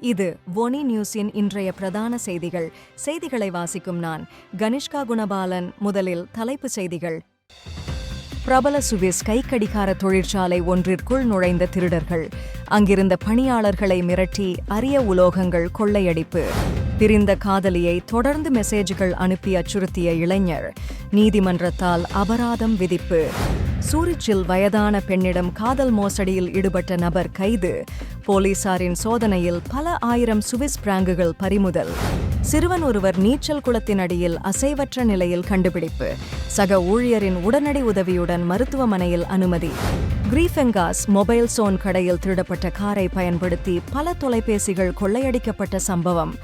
இது ஒனி நியூஸின் இன்றைய பிரதான செய்திகள். செய்திகளை வாசிக்கும் நான் கனிஷ்கா குணபாலன். முதலில் தலைப்புச் செய்திகள். பிரபல சுவிஸ் கைக்கடிகார தொழிற்சாலை ஒன்றிற்குள் நுழைந்த திருடர்கள். அங்கிருந்த பணியாளர்களை மிரட்டி அரிய உலோகங்கள் கொள்ளையடிப்பு. பிரிந்த காதலியை தொடர்ந்து மெசேஜ்கள் அனுப்பி அச்சுறுத்திய இளைஞர். நீதிமன்றத்தால் அபராதம் விதிப்பு. சூரிச்சில் வயதான பெண்ணிடம் காதல் மோசடியில் ஈடுபட்ட நபர் கைது. போலீசாரின் சோதனையில் பல ஆயிரம் சுவிஸ் பிராங்குகள் பறிமுதல். சிறுவன் ஒருவர் நீச்சல் குளத்தின் அடியில் அசைவற்ற நிலையில் கண்டுபிடிப்பு. சக ஊழியரின் உடனடி உதவியுடன் மருத்துவமனையில் அனுமதி. கிரீஃபெங்காஸ் மொபைல் சோன் கடையில் திருடப்பட்ட காரை பயன்படுத்தி பல தொலைபேசிகள் கொள்ளையடிக்கப்பட்ட சம்பவம்.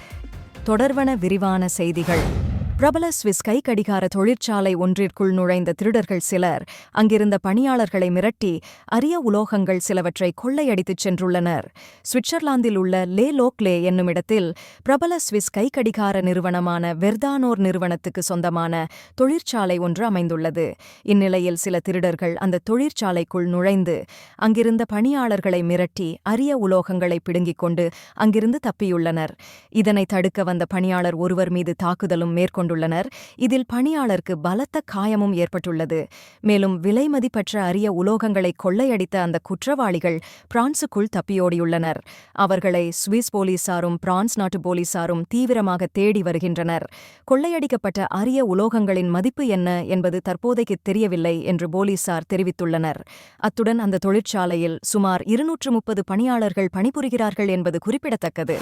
தொடர்வன விரிவான செய்திகள். பிரபல சுவிஸ் கைக்கடிகார தொழிற்சாலை ஒன்றிற்குள் நுழைந்த திருடர்கள் சிலர் அங்கிருந்த பணியாளர்களை மிரட்டி அரிய உலோகங்கள் சிலவற்றை கொள்ளையடித்துச் சென்றுள்ளனர். சுவிட்சர்லாந்தில் உள்ள லே லோக்லே என்னும் இடத்தில் பிரபல சுவிஸ் கைக்கடிகார நிறுவனமான வெர்தானோர் நிறுவனத்துக்கு சொந்தமான தொழிற்சாலை ஒன்று அமைந்துள்ளது. இந்நிலையில் சில திருடர்கள் அந்த தொழிற்சாலைக்குள் நுழைந்து அங்கிருந்த பணியாளர்களை மிரட்டி அரிய உலோகங்களை பிடுங்கிக் கொண்டு அங்கிருந்து தப்பியுள்ளனர். இதனை தடுக்க வந்த பணியாளர் ஒருவர் மீது தாக்குதலும் மேற்கொண்டு கொண்டுள்ளனர் இதில் பணியாளருக்கு பலத்த காயமும் ஏற்பட்டுள்ளது. மேலும் விலைமதிப்பற்ற அரிய உலோகங்களை கொள்ளையடித்த அந்த குற்றவாளிகள் பிரான்சுக்குள் தப்பியோடியுள்ளனர். அவர்களை சுவிஸ் போலீசாரும் பிரான்ஸ் நாட்டு போலீசாரும் தீவிரமாக தேடி வருகின்றனர். கொள்ளையடிக்கப்பட்ட அரிய உலோகங்களின் மதிப்பு என்ன என்பது தற்போதைக்கு தெரியவில்லை என்று போலீசார் தெரிவித்துள்ளனர். அத்துடன் அந்த தொழிற்சாலையில் சுமார் இருநூற்று முப்பது பணியாளர்கள் பணிபுரிகிறார்கள் என்பது குறிப்பிடத்தக்கது.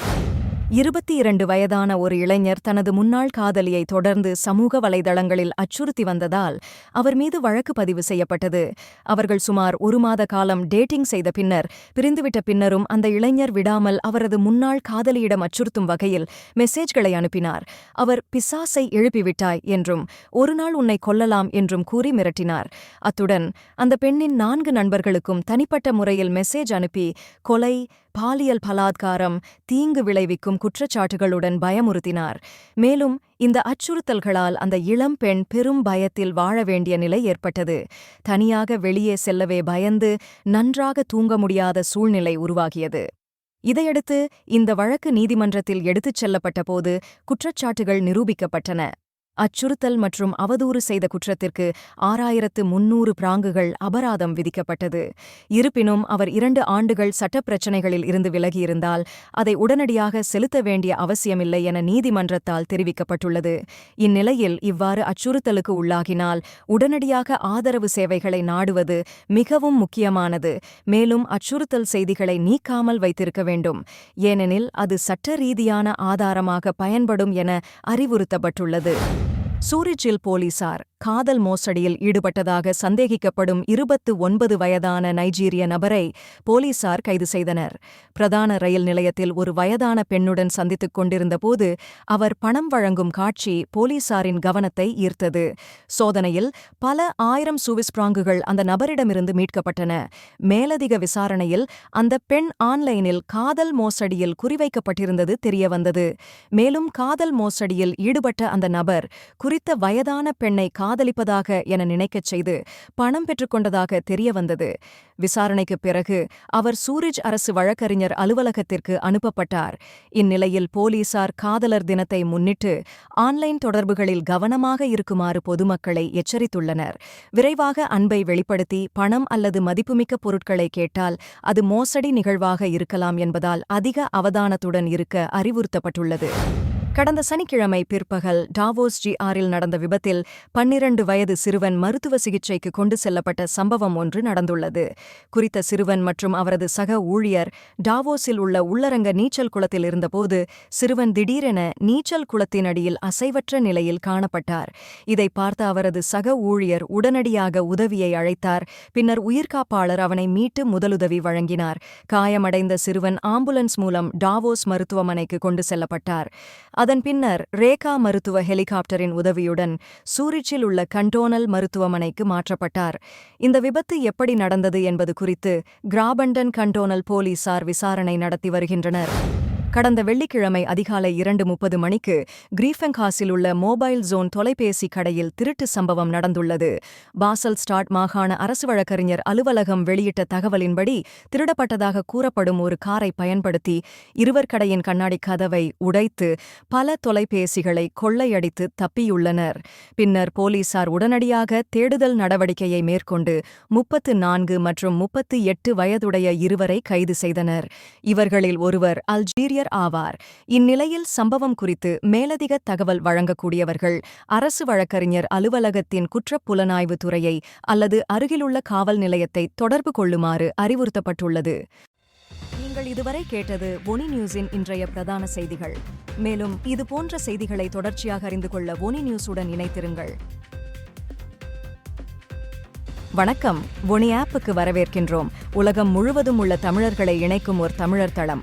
இருபத்தி இரண்டு வயதான ஒரு இளைஞர் தனது முன்னாள் காதலியை தொடர்ந்து சமூக வலைதளங்களில் அச்சுறுத்தி வந்ததால் அவர் மீது வழக்கு பதிவு செய்யப்பட்டது. அவர்கள் சுமார் ஒரு மாத காலம் டேட்டிங் செய்த பின்னர் பிரிந்துவிட்ட பின்னரும் அந்த இளைஞர் விடாமல் அவரது முன்னாள் காதலியிடம் அச்சுறுத்தும் வகையில் மெசேஜ்களை அனுப்பினார். அவர் பிசாசை எழுப்பிவிட்டாய் என்றும் ஒருநாள் உன்னை கொல்லலாம் என்றும் கூறி மிரட்டினார். அத்துடன் அந்த பெண்ணின் நான்கு நண்பர்களுக்கும் தனிப்பட்ட முறையில் மெசேஜ் அனுப்பி கொலை பாலியல் பலாத்காரம் தீங்கு விளைவிக்கும் குற்றச்சாட்டுகளுடன் பயமுறுத்தினார். மேலும் இந்த அச்சுறுத்தல்களால் அந்த இளம் பெண் பெரும் பயத்தில் வாழ வேண்டிய நிலை ஏற்பட்டது. தனியாக வெளியே செல்லவே பயந்து நன்றாக தூங்க முடியாத சூழ்நிலை உருவாகியது. இதையடுத்து இந்த வழக்கு நீதிமன்றத்தில் எடுத்துச் செல்லப்பட்டபோது குற்றச்சாட்டுகள் நிரூபிக்கப்பட்டன. அச்சுறுத்தல் மற்றும் அவதூறு செய்த குற்றத்திற்கு ஆறாயிரத்து முன்னூறு பிராங்குகள் அபராதம் விதிக்கப்பட்டது. இருப்பினும் அவர் இரண்டு ஆண்டுகள் சட்டப்பிரச்சினைகளில் இருந்து விலகியிருந்தால் அதை உடனடியாக செலுத்த வேண்டிய அவசியமில்லை என நீதிமன்றத்தால் தெரிவிக்கப்பட்டுள்ளது. இந்நிலையில் இவ்வாறு அச்சுறுத்தலுக்கு உள்ளாகினால் உடனடியாக ஆதரவு சேவைகளை நாடுவது மிகவும் முக்கியமானது. மேலும் அச்சுறுத்தல் செய்திகளை நீக்காமல் வைத்திருக்க வேண்டும். ஏனெனில் அது சட்ட ரீதியான ஆதாரமாக பயன்படும் என அறிவுறுத்தப்பட்டுள்ளது. சூரிச்சில் போலீசார் காதல் மோசடியில் ஈடுபட்டதாக சந்தேகிக்கப்படும் இருபத்து ஒன்பது வயதான நைஜீரிய நபரை போலீசார் கைது செய்தனர். பிரதான ரயில் நிலையத்தில் ஒரு வயதான பெண்ணுடன் சந்தித்துக் கொண்டிருந்தபோது அவர் பணம் வழங்கும் காட்சி போலீசாரின் கவனத்தை ஈர்த்தது. சோதனையில் பல ஆயிரம் சுவிஸ் பிராங்குகள் அந்த நபரிடமிருந்து மீட்கப்பட்டன. மேலதிக விசாரணையில் அந்த பெண் ஆன்லைனில் காதல் மோசடியில் குறிவைக்கப்பட்டிருந்தது தெரியவந்தது. மேலும் காதல் மோசடியில் ஈடுபட்ட அந்த நபர் குறித்த வயதான பெண்ணை காதலிப்பதாக என நினைக்கச் செய்து பணம் பெற்றுக்கொண்டதாக தெரியவந்தது விசாரணைக்குப் பிறகு அவர் சூரிஜ் அரசு வழக்கறிஞர் அலுவலகத்திற்கு அனுப்பப்பட்டார். இந்நிலையில் போலீசார் காதலர் தினத்தை முன்னிட்டு ஆன்லைன் தொடர்புகளில் கவனமாக இருக்குமாறு பொதுமக்களை எச்சரித்துள்ளனர். விரைவாக அன்பை வெளிப்படுத்தி பணம் அல்லது மதிப்புமிக்க பொருட்களை கேட்டால் அது மோசடி நிகழ்வாக இருக்கலாம் என்பதால் அதிக அவதானத்துடன் இருக்க அறிவுறுத்தப்பட்டுள்ளது. கடந்த சனிக்கிழமை பிற்பகல் டாவோஸ் ஜி ஆறில் நடந்த விபத்தில் பன்னிரண்டு வயது சிறுவன் மருத்துவ சிகிச்சைக்கு கொண்டு செல்லப்பட்ட சம்பவம் ஒன்று நடந்துள்ளது. குறித்த சிறுவன் மற்றும் அவரது சக ஊழியர் டாவோஸில் உள்ள உள்ளரங்க நீச்சல் குளத்தில் இருந்தபோது சிறுவன் திடீரென நீச்சல் குளத்தின் அடியில் அசைவற்ற நிலையில் காணப்பட்டார். இதை பார்த்த அவரது சக ஊழியர் உடனடியாக உதவியை அழைத்தார். பின்னர் உயிர்காப்பாளர் அவனை மீட்டு முதலுதவி வழங்கினார். காயமடைந்த சிறுவன் ஆம்புலன்ஸ் மூலம் டாவோஸ் மருத்துவமனைக்கு கொண்டு செல்லப்பட்டார். அதன் பின்னர் ரேகா மருத்துவ ஹெலிகாப்டரின் உதவியுடன் சூரிச்சில் உள்ள கண்டோனல் மருத்துவமனைக்கு மாற்றப்பட்டார். இந்த விபத்து எப்படி நடந்தது என்பது குறித்து கிராபண்டன் கண்டோனல் போலீசார் விசாரணை நடத்தி வருகின்றனர். கடந்த வெள்ளிக்கிழமை அதிகாலை இரண்டு முப்பது மணிக்கு கிரீஃபெங்காஸில் உள்ள மொபைல் ஜோன் தொலைபேசி கடையில் திருட்டு சம்பவம் நடந்துள்ளது. பாசல் ஸ்டாட் மாகாண அரசு வழக்கறிஞர் அலுவலகம் வெளியிட்ட தகவலின்படி திருடப்பட்டதாக கூறப்படும் ஒரு காரை பயன்படுத்தி இருவர் கடையின் கண்ணாடி கதவை உடைத்து பல தொலைபேசிகளை கொள்ளையடித்து தப்பியுள்ளனர். பின்னர் போலீசார் உடனடியாக தேடுதல் நடவடிக்கையை மேற்கொண்டு முப்பத்து நான்கு மற்றும் முப்பத்து எட்டு வயதுடைய இருவரை கைது செய்தனர். இவர்களில் ஒருவர் அல்ஜீரியர் ஆவார். இந்நிலையில் சம்பவம் குறித்து மேலதிக தகவல் வழங்கக்கூடியவர்கள் அரசு வழக்கறிஞர் அலுவலகத்தின் குற்றப்புலனாய்வு துறையை அல்லது அருகிலுள்ள காவல் நிலையத்தை தொடர்பு கொள்ளுமாறு அறிவுறுத்தப்பட்டுள்ளது. நீங்கள் இதுவரை கேட்டது ஒனி நியூஸின் இன்றைய பிரதான செய்திகள். மேலும் இது போன்ற செய்திகளை தொடர்ச்சியாக அறிந்து கொள்ள ஒனி நியூஸுடன் இணைத்திருங்கள் வணக்கம். ஒனி ஆப்புக்கு வரவேற்கின்றோம். உலகம் முழுவதும் உள்ள தமிழர்களை இணைக்கும் ஒரு தமிழர் தளம்.